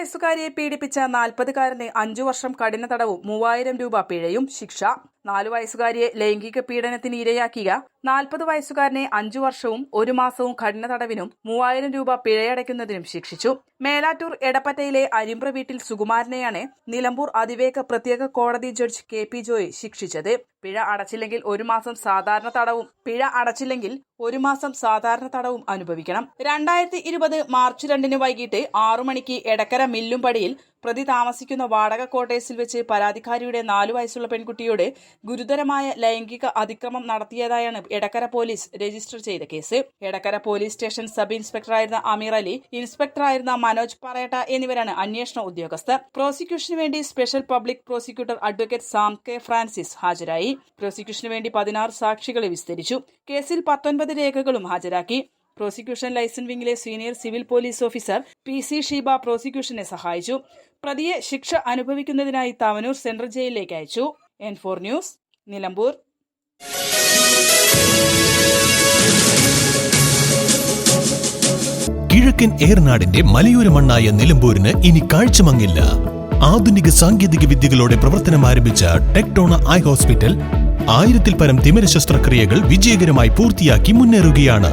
വയസ്സുകാരിയെ പീഡിപ്പിച്ച നാൽപ്പതുകാരന് അഞ്ചു വർഷം കഠിന തടവും മൂവായിരം രൂപ പിഴയും ശിക്ഷ. നാലു വയസ്സുകാരിയെ ലൈംഗിക പീഡനത്തിന് ഇരയാക്കിയ നാൽപ്പത് വയസ്സുകാരനെ അഞ്ചു വർഷവും ഒരു മാസവും കഠിന തടവിനും മൂവായിരം രൂപ പിഴയടയ്ക്കുന്നതിനും ശിക്ഷിച്ചു. മേലാറ്റൂർ എടപ്പറ്റയിലെ അരിമ്പ്ര വീട്ടിൽ സുകുമാരനെയാണ് നിലമ്പൂർ അതിവേഗ പ്രത്യേക കോടതി ജഡ്ജ് കെ പി ജോയി ശിക്ഷിച്ചത്. പിഴ അടച്ചില്ലെങ്കിൽ ഒരു മാസം സാധാരണ തടവും പിഴ അടച്ചില്ലെങ്കിൽ ഒരു മാസം സാധാരണ തടവും അനുഭവിക്കണം. രണ്ടായിരത്തി ഇരുപത് മാർച്ച് രണ്ടിന് വൈകിട്ട് ആറു മണിക്ക് എടക്കര മില്ലുംപടിയിൽ പ്രതി താമസിക്കുന്ന വാടക കോട്ടേഴ്സിൽ വെച്ച് പരാതിക്കാരിയുടെ നാലു വയസ്സുള്ള പെൺകുട്ടിയോട് ഗുരുതരമായ ലൈംഗിക അതിക്രമം നടത്തിയതായാണ് എടക്കര പോലീസ് രജിസ്റ്റർ ചെയ്ത case. Edakkara police station sub ഇൻസ്പെക്ടറായിരുന്ന Ameer Ali ഇൻസ്പെക്ടറായിരുന്ന മനോജ് പറയട്ട എന്നിവരാണ് അന്വേഷണ ഉദ്യോഗസ്ഥർ. പ്രോസിക്യൂഷന് വേണ്ടി special public prosecutor advocate Sam K Francis ഹാജരായി. പ്രോസിക്യൂഷന് വേണ്ടി പതിനാറ് സാക്ഷികളെ വിസ്തരിച്ചു. കേസിൽ പത്തൊൻപത് രേഖകളും ഹാജരാക്കി. Prosecution licence വിംഗിലെ senior civil police officer P C Sheeba പ്രോസിക്യൂഷനെ സഹായിച്ചു. പ്രതിയെ ശിക്ഷ അനുഭവിക്കുന്നതിനായി താവനൂർ സെൻട്രൽ ജയിലിലേക്ക് അയച്ചു. N four news Nilambur. കിഴക്കൻ ഏറനാടിന്റെ മലയോര മണ്ണായ നിലമ്പൂരിന് ഇനി കാഴ്ചമങ്ങില്ല. ആധുനിക സാങ്കേതിക വിദ്യകളോടെ പ്രവർത്തനം ആരംഭിച്ച ടെക്ടോണ ഐ ഹോസ്പിറ്റൽ ആയിരത്തിൽ പരം തിമിര ശസ്ത്രക്രിയകൾ വിജയകരമായി പൂർത്തിയാക്കി മുന്നേറുകയാണ്.